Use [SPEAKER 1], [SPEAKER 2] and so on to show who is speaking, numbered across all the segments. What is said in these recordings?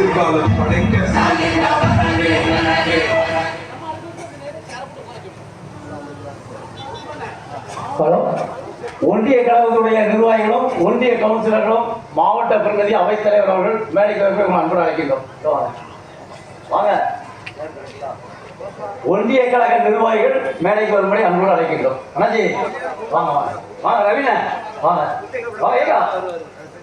[SPEAKER 1] எதிர்காலம் படைக்க ஒன்றிய கழகத்துடைய நிர்வாகிகளும் ஒன்றிய கவுன்சிலர்களும் மாவட்ட பிரதிநிதி அவைத்தலைவர் அவர்கள் மேடைக்கு வைப்பை உங்கள் அன்புடன் அழைக்கின்றோம். வாங்க. ஒன்றிய கழக நிர்வாகிகள் மேடைக்கு வரும்படி அன்போடு அழைக்கின்றோம். அண்ணாஜி வாங்க வாங்க. வாங்க ரவீன வாங்க. வாங்க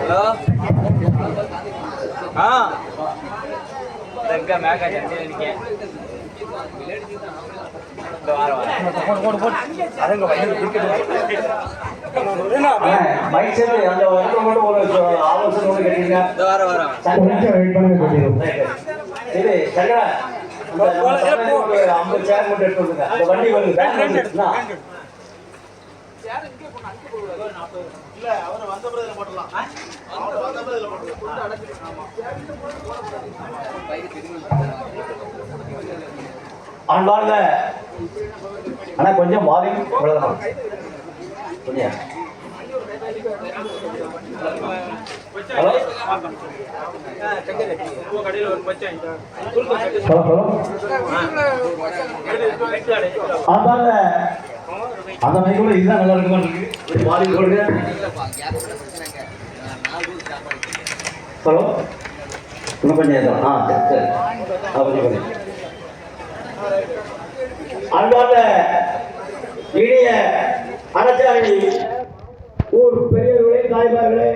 [SPEAKER 2] హలో దగ్గర మేక చంచడానికి
[SPEAKER 1] மைக் செட் அந்த இடத்துல மட்டும் ஒரு ஆலோசனை ஒன்று கேட்டீங்க
[SPEAKER 2] வர வர
[SPEAKER 3] கொஞ்சம் வெயிட் பண்ணி கொண்டிருக்கும்
[SPEAKER 1] இது சங்கரா அந்த நம்ம சபையில ஒரு ஐம்பது சேர் மட்டும் எடுத்து விடுங்க அந்த வண்டி வருது வேன் வருது. என்ன? அன்பார்ந்த அண்ணா கொஞ்சம் வால்யூம் ஆனா கொஞ்சம் ஹலோ?
[SPEAKER 3] Hello hello?
[SPEAKER 1] அதாங்க அந்த மைக்குள்ள இதுதான் நல்லா இருக்குமா மாறி கொடுங்க ஹலோ? இன்னும் கொஞ்சம் ஆ சரி சரி. ஆ கொஞ்சம் கொஞ்சம். அன்பார்ந்த இனிய அனச்சாரி ஊர் பெரியவர்களே தாய்மார்களே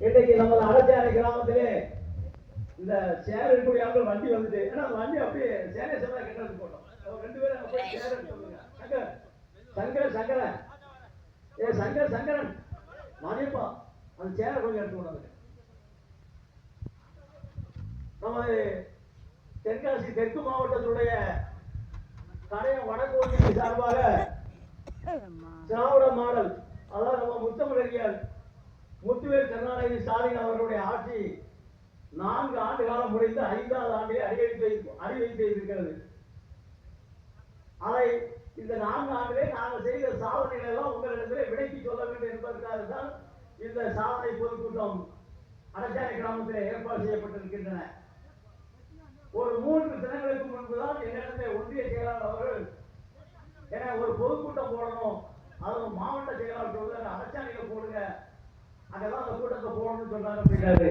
[SPEAKER 1] இன்றைக்கு நமது அனச்சாரி கிராமத்திலே இந்த சேர் இருக்கக்கூடிய ஆட்கள் வண்டி வந்துட்டு ஏன்னா அந்த வண்டி அப்படியே சேரை சேரை கட்டுறது போட்டோம். ரெண்டு பேரும் அங்க போய் சேர் எடுத்து சங்கரன் சங்கர் ஏ சங்கர் சங்கரன். மதியப்பா அந்த சேரை கொஞ்சம் எடுத்து கொண்டு நம்ம தென்காசி தெற்கு மாவட்டத்துடைய கடையம் வடகோட்டி சார்பாக திராவிட மாடல் அதாவது நம்ம முத்தமிழறிஞர் முத்துவேல் கருணாநிதி ஸ்டாலின் அவர்களுடைய ஆட்சி நான்கு ஆண்டு காலம் முடிந்து ஐந்தாவது ஆண்டிலே அறிவித்து அறிவித்து இருக்கிறது அதை இந்த நான்கு ஆண்டிலே நாங்கள் செய்த சாதனைகள் எல்லாம் உங்களிடத்திலே விடைக்கு சொல்ல வேண்டும் என்பதற்காக தான் இந்த சாதனை பொதுக்கூட்டம் அடச்சாரி கிராமத்தில் ஏற்பாடு செய்யப்பட்டிருக்கின்றன. ஒரு மூன்று தினங்களுக்கு முன்புதான் என்னிடத்தை ஒன்றிய செயலாளர் அவர்கள் ஏன்னா ஒரு பொதுக்கூட்டம் போடணும். அதுவும் மாவட்ட செயலாளர் சொல்றாரு அரசாங்க போடுங்க. அதெல்லாம் அந்த கூட்டத்தை போடணும்னு சொன்னாங்க அப்படின்னாரு.